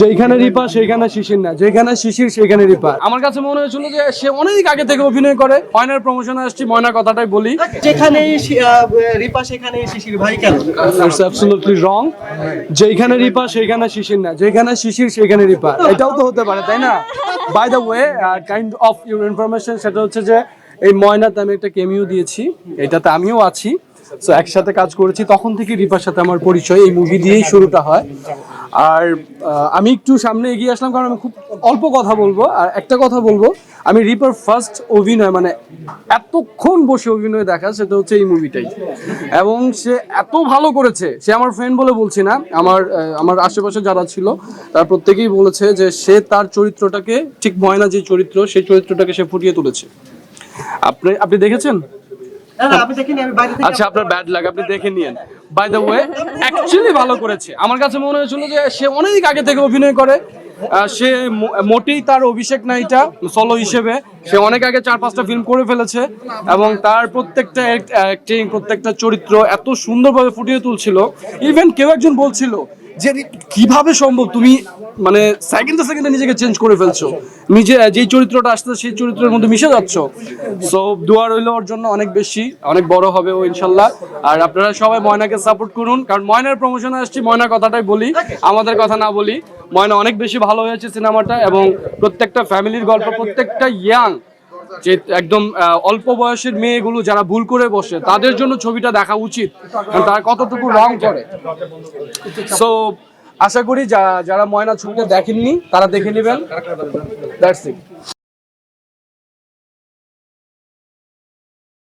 যেখানে রিপা সেখানে শিশির না। যেখানে শিশির সেখানে রিপা। আমার কাছে মনে হয়েছিল যে সে অনেক আগে থেকে অভিনয় করে। ময়নার প্রমোশনে আসছি ময়না কথাটাই বলি। আহ, রিপা সেখানেই শিশির ভাই কেন? Absolutely যেখানে রিপা সেখানে শিশির না। যেখানে শিশির সেখানে রিপা। এটাও তো হতে পারে তাই না? By the way kind of your information সেটা হচ্ছে যে এই ময়নাতে আমি একটা কেমিও দিয়েছি। এটাতে আমিও আছি। সো একসাথে কাজ করেছি। তখন থেকে রিপার সাথে আমার পরিচয়, এই মুভি দিয়েই শুরুটা হয়। আর আমি একটু সামনে এগিয়ে আসলাম কারণ আমি খুব অল্প কথা বলব। আর একটা কথা বলব, আমি রিপার ফার্স্ট অভিনয় মানে এতক্ষণ বসে অভিনয় দেখা, সেটা হচ্ছে এই মুভিটাই এবং সে এত ভালো করেছে, সে আমার ফ্রেন্ড বলে বলছি না, আমার আমার আশেপাশে যারা ছিল, তারা প্রত্যেকেই বলেছে যে সে তার চরিত্রটাকে, ঠিক ময়না যে চরিত্র, সেই চরিত্রটাকে সে ফুটিয়ে তুলেছে। আপনি আপনি দেখেছেন? আচ্ছা আপনার ব্যাড আপনি দেখে নিয়েন। বাই দ্য ওয়ে অ্যাকচুয়ালি ভালো করেছে। আমার কাছে মনে হয়েছিল যে সে অনেক আগে থেকে অভিনয় করে। সে মোটেই তার অভিষেক না এটা সলো হিসেবে। সে অনেক আগে চার পাঁচটা ফিল্ম করে ফেলেছে এবং তার প্রত্যেকটা প্রত্যেকটা চরিত্র এত সুন্দরভাবে ফুটিয়ে তুলছিল। ইভেন কেউ একজন বলছিল যে কীভাবে সম্ভব? তুমি মানে সেকেন্ডে সেকেন্ডে নিজেকে চেঞ্জ করে ফেলছো। নিজে যেই চরিত্রটা আসছে সেই চরিত্রের মধ্যে মিশে যাচ্ছ। সো দোয়া রইল ওর জন্য অনেক বেশি, অনেক বড় হবে ও ইনশাল্লাহ। আর আপনারা সবাই ময়নাকে সাপোর্ট করুন, কারণ ময়নার প্রমোশনে আসছি ময়না কথাটাই বলি, আমাদের কথা না বলি। ময়না অনেক বেশি ভালো হয়েছে সিনেমাটা এবং প্রত্যেকটা ফ্যামিলির গল্প, প্রত্যেকটা ইয়াং যে একদম অল্প বয়সের মেয়েগুলো যারা ভুল করে বসে, তাদের জন্য ছবিটা দেখা উচিত। তারা কতটুকু রং করে। সো আশা করি যারা ময়না ছবিটা দেখেননি, তারা দেখে নেবেন। দ্যাটস